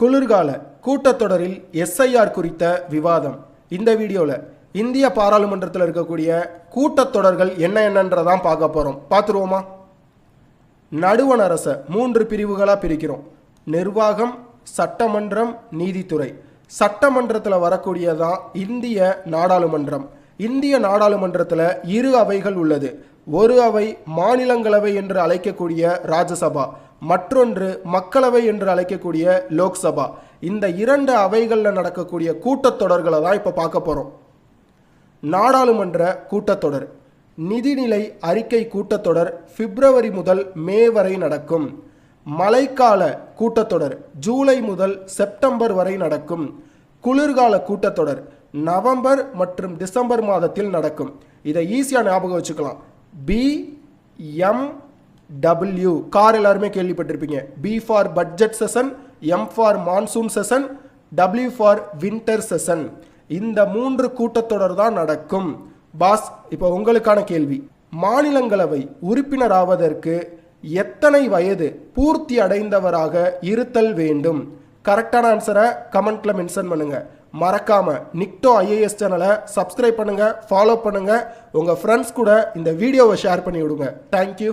குளிர்கால கூட்டத்தொடரில் எஸ்ஐஆர் குறித்த விவாதம். இந்த வீடியோவில் இந்திய பாராளுமன்றத்தில் இருக்கக்கூடிய கூட்டத்தொடர்கள் என்ன என்னன்றதான் பார்க்க போகிறோம் பார்த்துருவோமா? நடுவண் அரசை மூன்று பிரிவுகளாக பிரிக்கிறோம். நிர்வாகம் சட்டமன்றம் நீதித்துறை. சட்டமன்றத்தில் வரக்கூடியதான் இந்திய நாடாளுமன்றம். இந்திய நாடாளுமன்றத்தில் இரு அவைகள் உள்ளது. ஒரு அவை மாநிலங்களவை என்று அழைக்கக்கூடிய ராஜ்யசபா. மற்றொன்று மக்களவை என்று அழைக்கக்கூடிய லோக்சபா. இந்த இரண்டு அவைகளில் நடக்கக்கூடிய கூட்டத்தொடர்களை தான் இப்போ பார்க்க போகிறோம் நாடாளுமன்ற கூட்டத்தொடர். நிதிநிலை அறிக்கை கூட்டத்தொடர் பிப்ரவரி முதல் மே வரை நடக்கும். மழைக்கால கூட்டத்தொடர் ஜூலை முதல் செப்டம்பர் வரை நடக்கும். குளிர்கால கூட்டத்தொடர் நவம்பர் மற்றும் டிசம்பர் மாதத்தில் நடக்கும். இதை ஈஸியாக ஞாபகம் வச்சுக்கலாம். பி எம் டபிள்யூ கார் எல்லாருமே கேள்விப்பட்டிருப்பீங்க. B for budget session M for monsoon session W for winter session இந்த மூன்று கூட்டத்தொடர் தான் நடக்கும். பாஸ் இப்போ உங்களுக்கான கேள்வி. மாநிலங்களவை உறுப்பினர் ஆவதற்கு எத்தனை வயது பூர்த்தி அடைந்தவராக இருத்தல் வேண்டும்? கரெக்டான ஆன்சரை கமெண்ட்ல மென்ஷன் பண்ணுங்க. மறக்காம நிக்டோ ஐஏஎஸ் சேனலை சப்ஸ்கிரைப் பண்ணுங்க ஃபாலோ பண்ணுங்க. உங்க ஃப்ரெண்ட்ஸ் கூட இந்த வீடியோவை ஷேர் பண்ணி விடுங்க தேங்க்யூ